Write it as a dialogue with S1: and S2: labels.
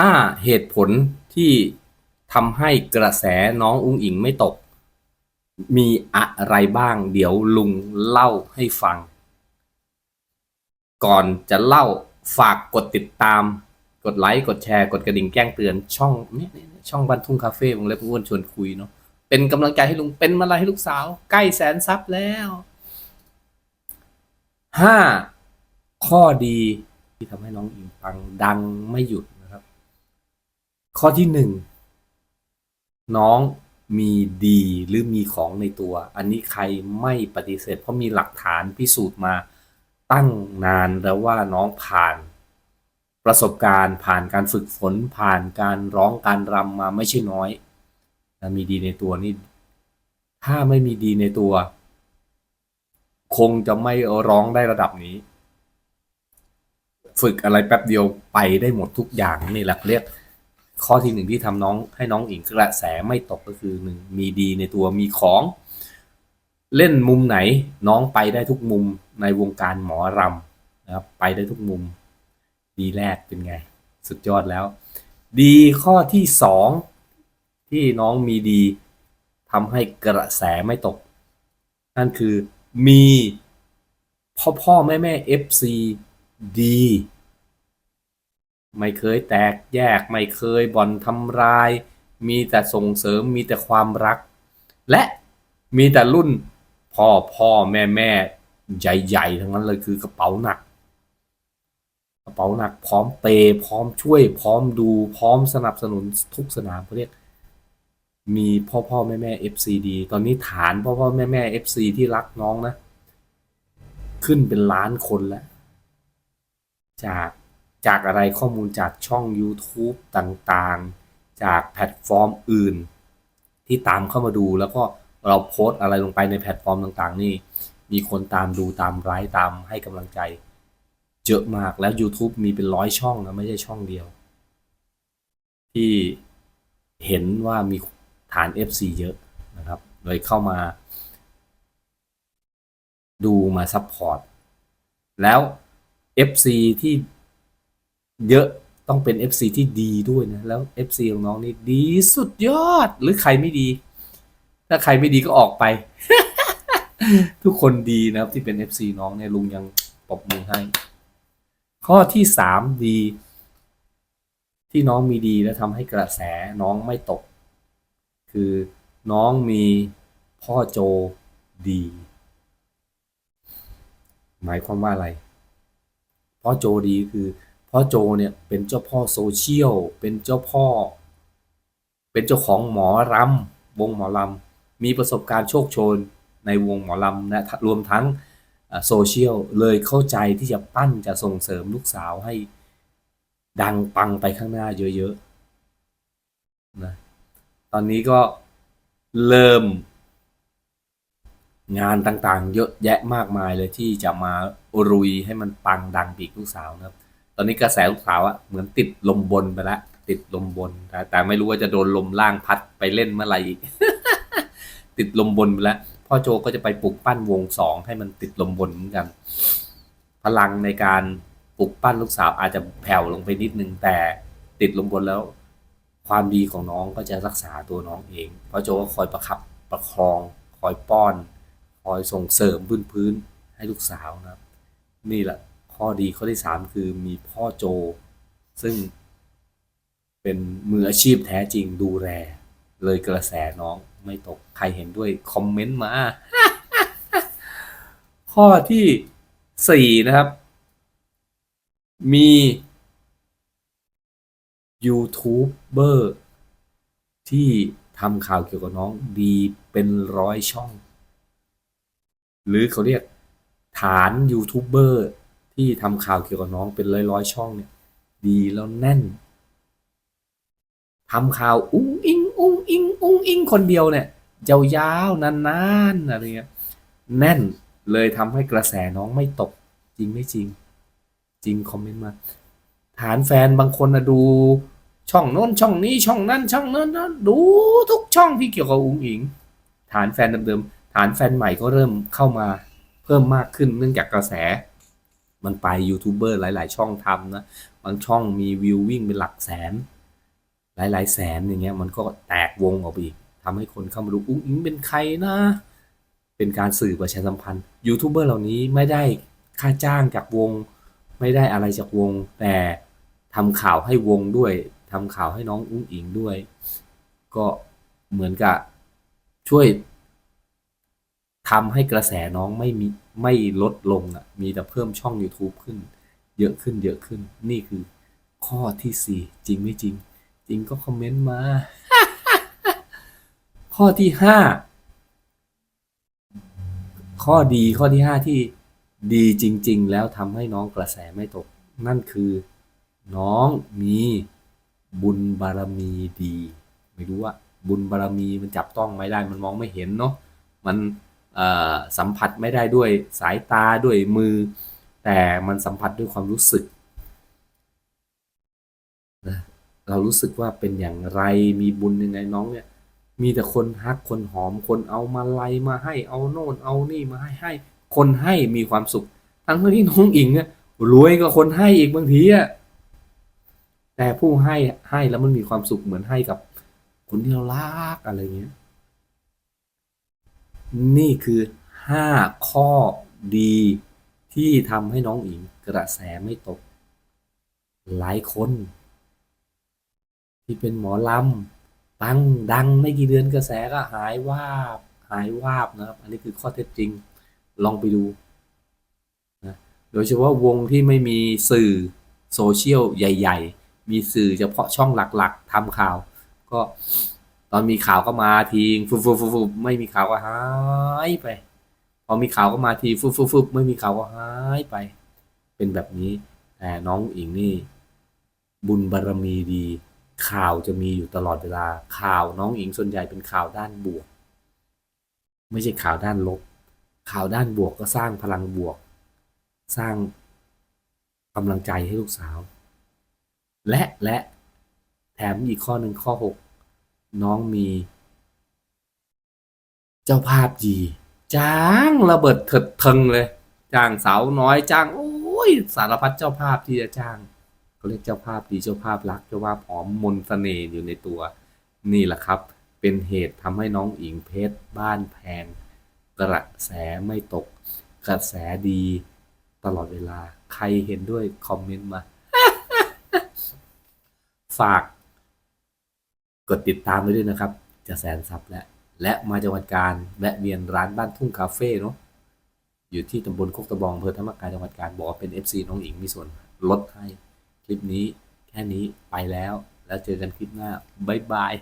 S1: ห้าเหตุผลที่ทำให้กระแสน้องอุ้งอิงไม่ตก มีอะไรบ้าง เดี๋ยวลุงเล่าให้ฟัง ก่อนจะเล่าฝากกดติดตาม กดไลค์ กดแชร์ กดกระดิ่งแจ้งเตือนช่องเนี่ยช่องบ้านทุ่งคาเฟ่วงเล็บอ้วนชวนคุยเนาะเป็นกำลังใจให้ลุงเป็นมาลัยให้ลูกสาว ใกล้แสนซับแล้วห้าข้อดีที่ทำให้น้องอิงปังดังไม่หยุด ข้อที่หนึ่งน้องมีดีหรือมีของในตัว อันนี้ใครไม่ปฏิเสธ เพราะมีหลักฐานพิสูจน์มาตั้งนานแล้วว่าน้องผ่านประสบการณ์ผ่านการฝึกฝนผ่านการร้องการรำมาไม่ใช่น้อยนะมีดีในตัวนี่ถ้าไม่มีดีในตัว คงจะไม่ร้องได้ระดับนี้ ฝึกอะไรแป๊บเดียวไปได้หมดทุกอย่างนี่แหละเรียก ข้อที่หนึ่งที่ทำน้องให้น้องอิงกระแสไม่ตกก็คือหนึ่งมีดีในตัวมีของ เล่นมุมไหนน้องไปได้ทุกมุมในวงการหมอรำนะครับไปได้ทุกมุม ดีแรกเป็นไง สุดยอดแล้ว ดีข้อที่สองที่น้องมีดีทำให้กระแสไม่ตก นั่นคือมีพ่อพ่อแม่แม่ FC ดี ไม่เคยแตกแยกไม่เคยบ่อนทำร้าย มีแต่ส่งเสริมมีแต่ความรัก และมีแต่รุ่นพ่อพ่อแม่แม่ใหญ่ๆทั้งนั้นเลยคือกระเป๋าหนัก กระเป๋าหนักพร้อมเปย์พร้อมช่วย พร้อมดูพร้อมสนับสนุนทุกสนามเขาเรียก มีพ่อพ่อแม่แม่ FC ดีตอนนี้ฐานพ่อพ่อแม่แม่ FC ที่รักน้องนะ ขึ้นเป็นล้านคนแล้ว จาก จากอะไรข้อมูลจากช่อง YouTube ต่างๆ จากแพลตฟอร์มอื่น ที่ตามเข้ามาดูแล้วก็เราโพสอะไรลงไปในแพลตฟอร์มต่างๆ นี่ มีคนตามดูตามไลค์ตามให้กำลังใจ เยอะมากแล้ว YouTube มีเป็นร้อยช่องนะไม่ใช่ช่องเดียว ที่เห็นว่ามีฐาน FC เยอะนะครับเลยเข้ามา ดูมาซัพพอร์ตแล้ว FC ที่ เยอะต้องเป็น FC ที่ดีด้วยนะ แล้ว FC ของน้องนี่ดีสุดยอดหรือใครไม่ดี ถ้าใครไม่ดีก็ออกไป ทุกคนดีนะครับ ที่เป็น FC น้องเนี่ยลุงยังปรบมือให้ ข้อที่สามดี ที่น้องมีดีและทำให้กระแสน้องไม่ตก คือน้องมีพ่อโจดี หมายความว่าอะไร พ่อโจดีคือ พ่อโจเนี่ยเป็นเจ้าพ่อโซเชียล เป็นเจ้าพ่อ เป็นเจ้าของหมอรำวงหมอลำมีประสบการณ์โชคโชนในวงหมอลำนะรวมทั้งโซเชียลเลยเข้าใจที่จะปั้นจะส่งเสริมลูกสาวให้ดังปังไปข้างหน้าเยอะๆนะตอนนี้ก็เริ่ม งานต่างๆ เยอะแยะมากมายเลยที่จะมารุยให้มันปังดังปีกลูกสาวนะครับ อนนี้กระแสลูกสาวอะเหมือนติดลมบนไปแล้วติดลมบนแต่แต่ไม่รู้ว่าจะโดนลมล่างพัดไปเล่นเมื่อไหร่อีก ติดลมบนไปแล้วพ่อโจก็จะไปปลุกปั้นวงสองให้มันติดลมบนเหมือนกัน พลังในการปลุกปั้นลูกสาวอาจจะแผ่วลงไปนิดนึงแต่ติดลมบนแล้ว ความดีของน้องก็จะรักษาตัวน้องเองพ่อโจก็คอยประคับประคอง คอยป้อน คอยส่งเสริมพื้นพื้นให้ลูกสาวนะครับ นี่แหละ ข้อดีข้อที่สามคือมีพ่อโจ ซึ่งเป็นมืออาชีพแท้จริงดูแลเลยกระแสน้องไม่ตกใครเห็นด้วยคอมเมนต์มา ข้อที่สี่นะครับ มี ยูทูบเบอร์ที่ทำข่าวเกี่ยวกับน้องดีเป็นร้อยช่อง หรือเขาเรียกฐานยูทูบเบอร์ ที่ทำข่าวเกี่ยวกับน้องเป็นร้อยๆช่องเนี่ย ดีแล้วแน่นทำข่าวอุ้งอิงอุ้งอิงอุ้งอิงคนเดียวเนี่ยยาวๆนานๆอะไรเงี้ยแน่นเลยทำให้กระแสน้องไม่ตก จริงไม่จริง จริงคอมเมนต์มาฐานแฟนบางคนนะดูช่องโน้นช่องนี้ช่องนั้นช่องนั้นนะดูทุกช่องที่เกี่ยวกับอุ้งอิง ฐานแฟนเดิมๆฐานแฟนใหม่ก็เริ่มเข้ามาเพิ่มมากขึ้นเนื่องจากกระแส มันไปยูทูบเบอร์หลาย ๆ ช่องทำนะบางช่องมีวิววิ่งเป็นหลักแสน หลาย ๆ แสนอย่างเงี้ยมันก็แตกวงออกไปอีกทำให้คนเข้ามาดูอุ้งอิงเป็นใครนะ เป็นการสื่อประชาสัมพันธ์ยูทูบเบอร์เหล่านี้ไม่ได้ค่าจ้างจากวง ไม่ได้อะไรจากวง แต่ทำข่าวให้วงด้วยทำข่าวให้น้องอุ้งอิงด้วย ก็เหมือนกับช่วย ทำให้กระแสน้องไม่มีไม่ลดลงอะ มีแต่เพิ่มช่อง YouTube ขึ้น เยอะขึ้นเยอะขึ้น นี่คือข้อที่สี่จริงไม่จริง จริงก็คอมเมนต์มา ข้อที่ห้าข้อดีข้อที่ห้าที่ดีจริง ๆ แล้วทำให้น้องกระแสไม่ตก นั่นคือน้องมีบุญบารมีดี ไม่รู้ว่า บุญบารมีมันจับต้องไม่ได้มันมองไม่เห็นเนาะมัน สัมผัสไม่ได้ด้วยสายตาด้วยมือ แต่มันสัมผัสด้วยความรู้สึกนะเรารู้สึกว่าเป็นอย่างไรมีบุญยังไงน้องเนี่ย มีแต่คนฮักคนหอมคนเอามาไลยมาให้เอาโน่นเอานี่มาให้ให้ คนให้มีความสุข ทั้งที่น้องอิงเนี่ยรวยกว่าคนให้อีกบางทีอะแต่ผู้ให้ให้แล้วมันมีความสุขเหมือนให้กับคนที่เรารักอะไรเงี้ย นี่คือห้าข้อดีที่ทำให้น้องอิงกระแสไม่ตก หลายคน ที่เป็นหมอลำดังดังไม่กี่เดือนกระแสก็หายวาบ หายวาบนะครับ อันนี้คือข้อเท็จจริงลองไปดูนะโดยเฉพาะวงที่ไม่มีสื่อโซเชียลใหญ่ ๆ มีสื่อเฉพาะช่องหลักๆทำข่าว ก็ ตอนมีข่าวก็มาทีฟุบฟุบฟุบฟุบไม่มีข่าวก็หายไป พอมีข่าวก็มาทีฟุบฟุบฟุบไม่มีข่าวก็หายไป เป็นแบบนี้แต่น้องอิงนี่ บุญบารมีดี ข่าวจะมีอยู่ตลอดเวลา ข่าวน้องอิงส่วนใหญ่เป็นข่าวด้านบวก ไม่ใช่ข่าวด้านลบ ข่าวด้านบวกก็สร้างพลังบวก สร้างกำลังใจให้ลูกสาว และและแถมอีกข้อหนึ่งข้อหก น้องมี เจ้าภาพดีจ้างระเบิดเถิดเทิงเลย จ้างสาวน้อยจ้าง โอ้ย สารพัดเจ้าภาพที่จะจ้างเขาเรียกเจ้าภาพดีเจ้าภาพรักเจ้าภาพหอมมนต์เสน่ห์อยู่ในตัว นี่แหละครับ เป็นเหตุทำให้น้องอิงเพชรบ้านแพง กระแสไม่ตก กระแสดี ตลอดเวลาใครเห็นด้วยคอมเมนต์มา ฝาก กดติดตามไว้ด้วยนะครับ จะแสนซับแล้ว และมาจังหวัดการแวะเวียนร้านบ้านทุ่งคาเฟ่เนาะอยู่ที่ตำบลโคกตะบองอำเภอธรรมกายจังหวัดการบอกว่าเป็น FC น้องอิงมีส่วนลดให้ คลิปนี้แค่นี้ไปแล้ว แล้วเจอกันคลิปหน้า บ๊ายบาย